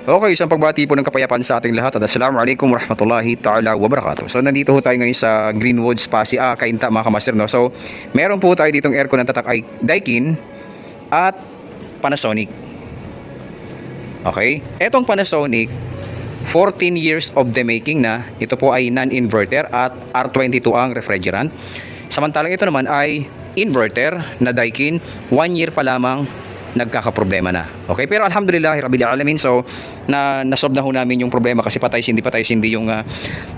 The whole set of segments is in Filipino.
Okay, isang pagbati po ng kapayapaan sa ating lahat at Assalamualaikum warahmatullahi ta'ala wabarakatuh. So nandito ho tayo ngayon sa Greenwood Spa si ah, Kainta mga kamaster no. So meron po tayo ditong aircon ng tatak ay Daikin at Panasonic. Okay? Etong Panasonic 14 years of the making na. Ito po ay non-inverter at R22 ang refrigerant. Samantalang ito naman ay inverter na Daikin. 1 year pa lamang nagkakaproblema na. Okay? Pero alhamdulillah, rabbil alamin. So, na nasolve na ho namin yung problema kasi patay hindi patay hindi yung ah,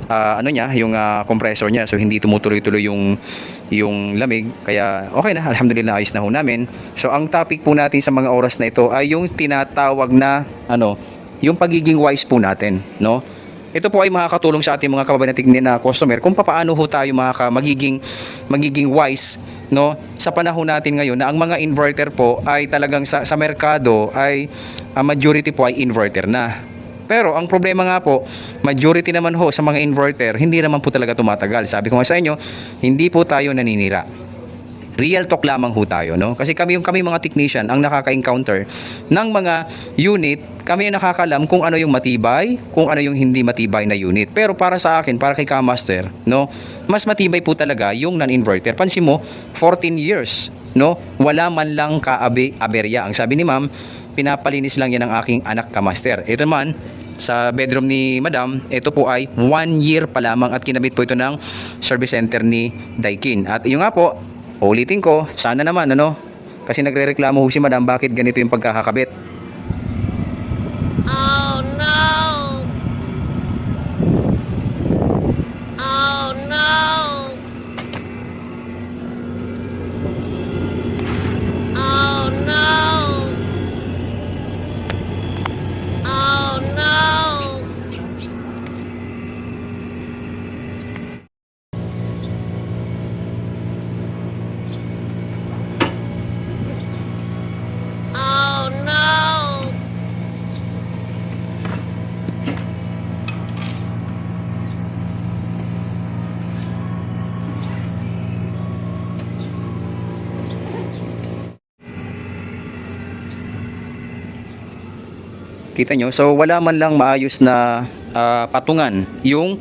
ah, ano niya, yung ah, compressor niya. So, hindi tumutuloy-tuloy yung yung lamig. Kaya okay na, alhamdulillah ayos na ho namin. So, ang topic po natin sa mga oras na ito ay yung tinatawag na ano, yung pagiging wise po natin, no? Ito po ay makakatulong sa ating mga kababanatig na customer kung paano ho tayo makaka magiging magiging wise no sa panahon natin ngayon na ang mga inverter po ay talagang sa, sa merkado ay ah, majority po ay inverter na. Pero ang problema nga po, majority naman ho sa mga inverter, hindi naman po talaga tumatagal. Sabi ko nga sa inyo, hindi po tayo naninira real talk lamang ho tayo no? Kasi kami yung kami mga technician ang nakaka-encounter ng mga unit. Kami ang nakakalam kung ano yung matibay kung ano yung hindi matibay na unit. Pero para sa akin para kay Kamaster no? Mas matibay po talaga yung non-inverter. Pansin mo 14 years no? Wala man lang kaabe aberya. Ang sabi ni ma'am pinapalinis lang yan ng aking anak Kamaster. Ito man sa bedroom ni Madam, ito po ay 1 year pa lamang at kinabit po ito ng service center ni Daikin. At yung nga po, ulitin ko, sana naman ano, kasi nagrereklamo ho si Madam bakit ganito yung pagkakakabit. Oh Kita nyo? So wala man lang maayos na ah, patungan yung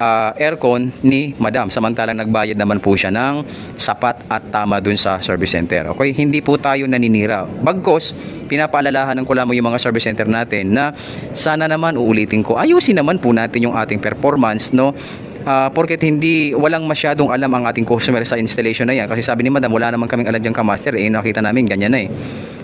ah, aircon ni Madam. Samantalang nagbayad naman po siya ng sapat at tama dun sa service center. Okay? Hindi po tayo naninira. Bagkos, pinapaalalahanan ko lamang yung mga service center natin na sana naman uulitin ko. Ayusin naman po natin yung ating performance, no? Ah, porket hindi walang masyadong alam ang ating customer sa installation na yan kasi sabi ni madam wala naman kaming alam diyan ka master eh nakita namin ganyan na eh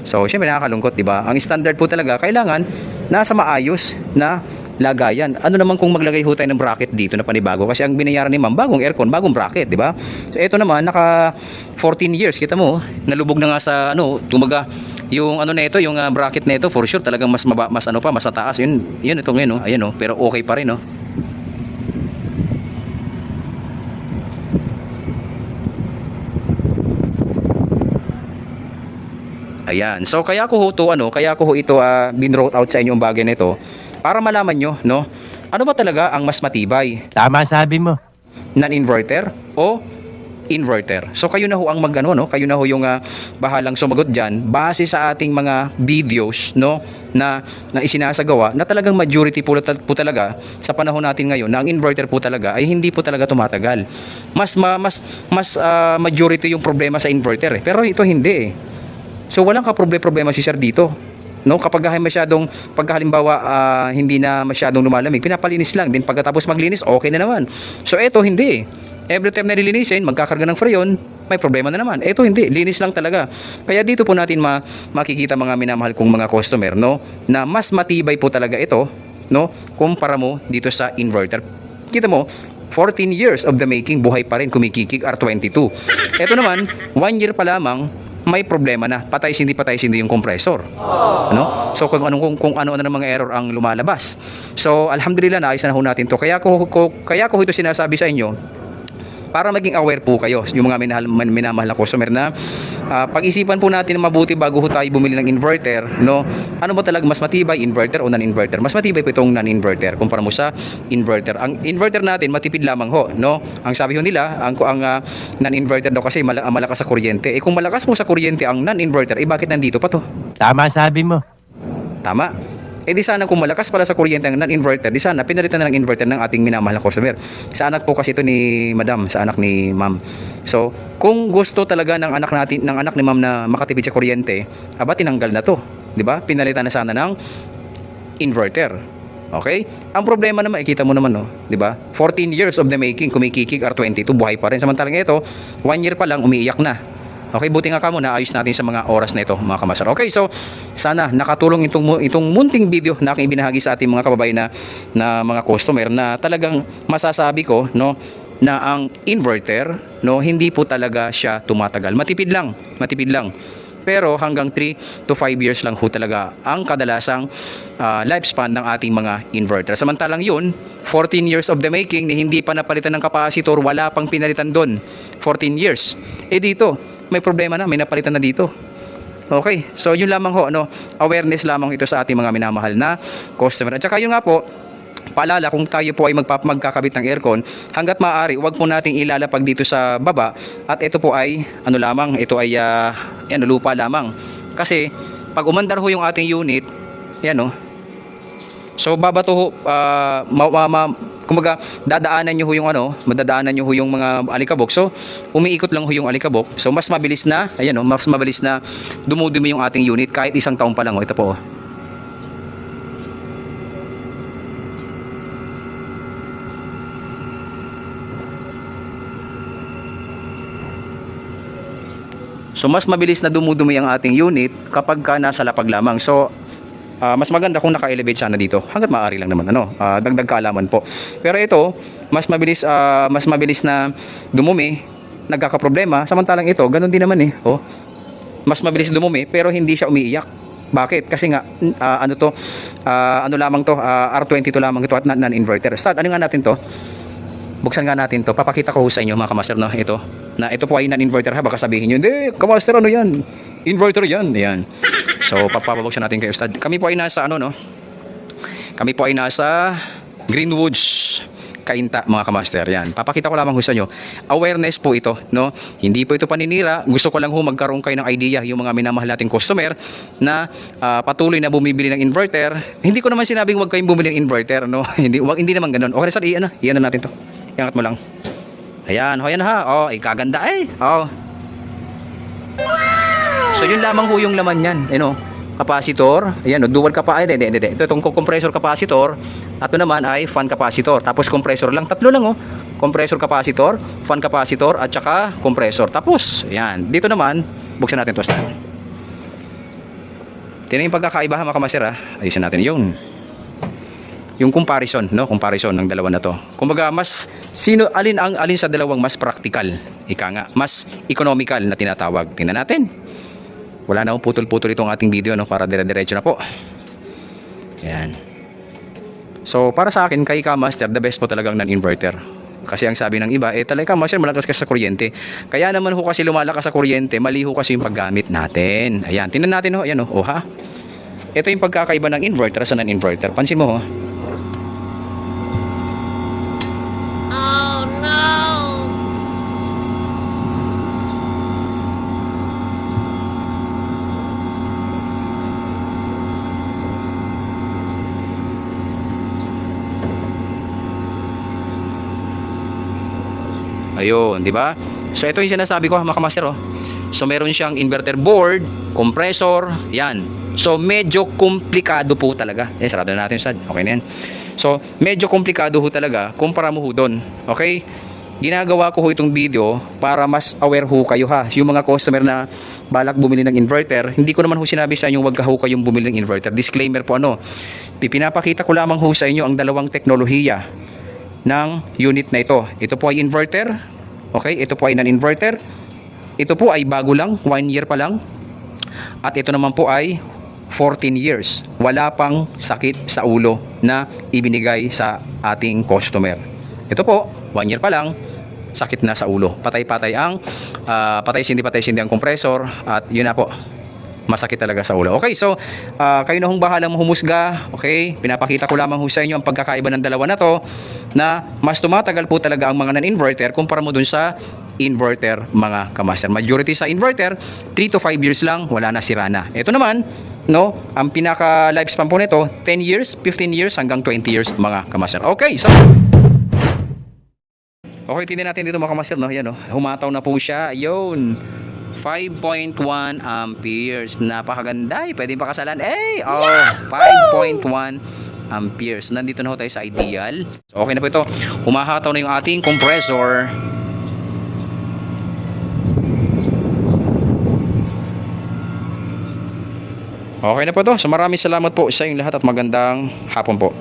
so syempre nakakalungkot di ba? Ang standard po talaga kailangan nasa maayos na lagayan. Ano naman kung maglagay ho tayo ng bracket dito na panibago? Kasi ang binayaran ni ma'am bagong aircon bagong bracket di ba? So ito naman naka 14 years kita mo nalubog na nga sa ano tumaga yung ano na ito yung ah, bracket na ito for sure talagang mas mas ano pa mas mataas. Yun yun ito ngayon no ayan no pero okay pa rin no Ayan. So kaya ko ho to ano, kaya ko ho ito uh, binrote out sa inyo ang bagay na ito para malaman nyo, no? Ano ba talaga ang mas matibay? Tama sabi mo. Non-inverter o inverter? So kayo na ho ang magano, no? Kayo na ho yung ah, bahalang sumagot diyan base sa ating mga videos, no? Na na isinasagawa na talagang majority po, po talaga sa panahon natin ngayon na ang inverter po talaga ay hindi po talaga tumatagal. Mas ma, mas mas ah, majority yung problema sa inverter eh. Pero ito hindi eh. So walang ka-problema si sir dito. No, kapag masyadong pag halimbawa ah, hindi na masyadong lumalamig, pinapalinis lang din pagkatapos maglinis, okay na naman. So eto hindi. Every time na nilinisin, magkakarga ng freon, may problema na naman. Eto hindi, linis lang talaga. Kaya dito po natin ma makikita mga minamahal kong mga customer, no, na mas matibay po talaga ito, no, kumpara mo dito sa inverter. Kita mo, 14 years of the making, buhay pa rin, kumikikig R22. Ito naman, 1 year pa lamang, may problema na. Patay hindi patay hindi yung compressor. Ano? So kung ano kung, kung ano ano ng mga error ang lumalabas. So alhamdulillah naayos na ho natin to. Kaya ko, ko kaya ko ito sinasabi sa inyo para maging aware po kayo yung mga minahal, minamahal na customer na ah, pag-isipan po natin mabuti bago ho tayo bumili ng inverter no? Ano ba talaga mas matibay inverter o non-inverter? Mas matibay po itong non-inverter kumpara mo sa inverter. Ang inverter natin matipid lamang ho no? Ang sabi ho nila ang ang ah, non-inverter daw kasi ah, malakas sa kuryente. Eh kung malakas po sa kuryente ang non-inverter eh bakit nandito pa to? Tama sabi mo. Tama. Eh di sana kung malakas pala sa kuryente ang non-inverter, di sana pinalitan na ng inverter ng ating minamahal na customer. Sa anak po kasi ito ni Madam, sa anak ni Ma'am. So, kung gusto talaga ng anak natin, ng anak ni Ma'am na makatipid sa kuryente, aba tinanggal na to, di ba? Pinalitan na sana ng inverter. Okay? Ang problema naman, ikita mo naman, no, 'di ba? 14 years of the making, kumikikik R22, buhay pa rin. Samantalang ito, 1 year pa lang umiiyak na. Okay, buti nga kamo naayos natin sa mga oras na ito, mga kamasar. Okay, so sana nakatulong itong itong munting video na aking ibinahagi sa ating mga kababayan na na mga customer na talagang masasabi ko, no, na ang inverter, no, hindi po talaga siya tumatagal. Matipid lang, matipid lang pero hanggang 3 to 5 years lang ho talaga ang kadalasang ah, lifespan ng ating mga inverter. Samantalang yun, 14 years of the making, hindi pa napalitan ng capacitor, wala pang pinalitan doon. 14 years. Eh dito, may problema na, may napalitan na dito. Okay, so yun lamang ho, ano, awareness lamang ito sa ating mga minamahal na customer. At saka yun nga po, paalala kung tayo po ay magpap magkakabit ng aircon, hanggat maaari, huwag po nating ilalapag dito sa baba at ito po ay ano lamang, ito ay ah, yan, lupa lamang. Kasi pag umandar ho yung ating unit, yan oh. So babato ho, ah, ma, ma, ma, kumbaga dadaanan nyo ho yung ano, madadaanan nyo ho yung mga alikabok. So umiikot lang ho yung alikabok. So mas mabilis na, ayan oh, mas mabilis na dumudumi yung ating unit kahit isang taon pa lang oh. Ito po oh. So mas mabilis na dumudumi ang ating unit kapag ka nasa lapag lamang. So ah, mas maganda kung naka-elevate sana dito. Hangga't maaari lang naman ano, ah, dagdag kaalaman po. Pero ito, mas mabilis ah, mas mabilis na dumumi, nagkakaproblema. Samantalang ito, ganun din naman eh. Oh. Mas mabilis dumumi pero hindi siya umiiyak. Bakit? Kasi nga ah, ano to, ah, ano lamang to, ah, R22 lamang ito at non- non-inverter. Start, ano nga natin to? buksan nga natin to papakita ko sa inyo mga kamaster no ito na ito po ay non-inverter ha baka sabihin nyo hindi kamaster ano yan inverter yan yan so papapabuksan natin kay Ustad. Kami po ay nasa ano no? Kami po ay nasa Greenwoods Kainta mga kamaster. Yan. Papakita ko lamang ho sa inyo. Awareness po ito no? Hindi po ito paninira. Gusto ko lang ho magkaroon kayo ng idea yung mga minamahal nating customer na ah, patuloy na bumibili ng inverter. Hindi ko naman sinabing huwag kayong bumili ng inverter no? Hindi wag hindi naman ganoon okay sir iyan na iyan na natin to. Iangat mo lang. Ayan ho yan ha. Oh ikaganda eh. Oh So yun lamang ho yung laman niyan, eh no. Capacitor, ayan, no, dual capa, ay, hindi, hindi. Ito itong compressor capacitor, at ito naman ay fan capacitor. Tapos compressor lang, tatlo lang oh. Compressor capacitor, fan capacitor, at saka compressor. Tapos, ayan. Dito naman, buksan natin ito stand. Tingnan yung pagkakaiba mga kamaster ha. Ayusin natin yun. Yung comparison, no? Comparison ng dalawa na to. Kumbaga, mas sino alin ang alin sa dalawang mas practical? Ika nga, mas economical na tinatawag. Tingnan natin. Wala na akong putol-putol itong ating video no para dire-diretso na po. Yan. So, para sa akin, kay Master, the best po talagang non-inverter. Kasi ang sabi ng iba, eh talaga Master, malakas ka sa kuryente. Kaya naman ho kasi lumalakas sa kuryente, mali ho kasi yung paggamit natin. Ayan, tingnan natin ho, ayan ho, oh ha. Ito yung pagkakaiba ng inverter sa non-inverter. Pansin mo ho. Ayun, di ba? So ito yung sinasabi ko mga kamaster oh. So meron siyang inverter board, compressor, yan. So medyo komplikado po talaga. Eh, sarado na natin sad. Okay na yan. So medyo komplikado ho talaga kumpara mo ho doon. Okay? Ginagawa ko ho itong video para mas aware ho kayo ha. Yung mga customer na balak bumili ng inverter, hindi ko naman ho sinabi sa inyo wag ka ho kayong bumili ng inverter. Disclaimer po ano. Pinapakita ko lamang ho sa inyo ang dalawang teknolohiya ng unit na ito. Ito po ay inverter. Okay, ito po ay non-inverter. Ito po ay bago lang, 1 year pa lang. At ito naman po ay 14 years. Wala pang sakit sa ulo na ibinigay sa ating customer. Ito po, 1 year pa lang, sakit na sa ulo. Patay-patay ang ah, patay-sindi patay-sindi ang compressor at yun na po masakit talaga sa ulo. Okay, so ah, kayo na hong bahalang humusga. Okay, pinapakita ko lamang ho sa inyo ang pagkakaiba ng dalawa na to na mas tumatagal po talaga ang mga non-inverter kumpara mo dun sa inverter mga kamaster. Majority sa inverter, 3 to 5 years lang, wala na sira na. Ito naman, no? Ang pinaka lifespan po nito 10 years, 15 years hanggang 20 years mga kamaster. Okay, so Okay, tingnan natin dito mga kamaster, no? Yan, no? Humataw na po siya. Ayun. 5.1 amperes. Napakaganda. Eh. Pwede pa kasalan. Eh, oh, 5.1 amperes. Nandito na ho tayo sa ideal. So, okay na po ito. Humahataw na yung ating compressor. Okay na po to. So maraming salamat po sa inyong lahat at magandang hapon po.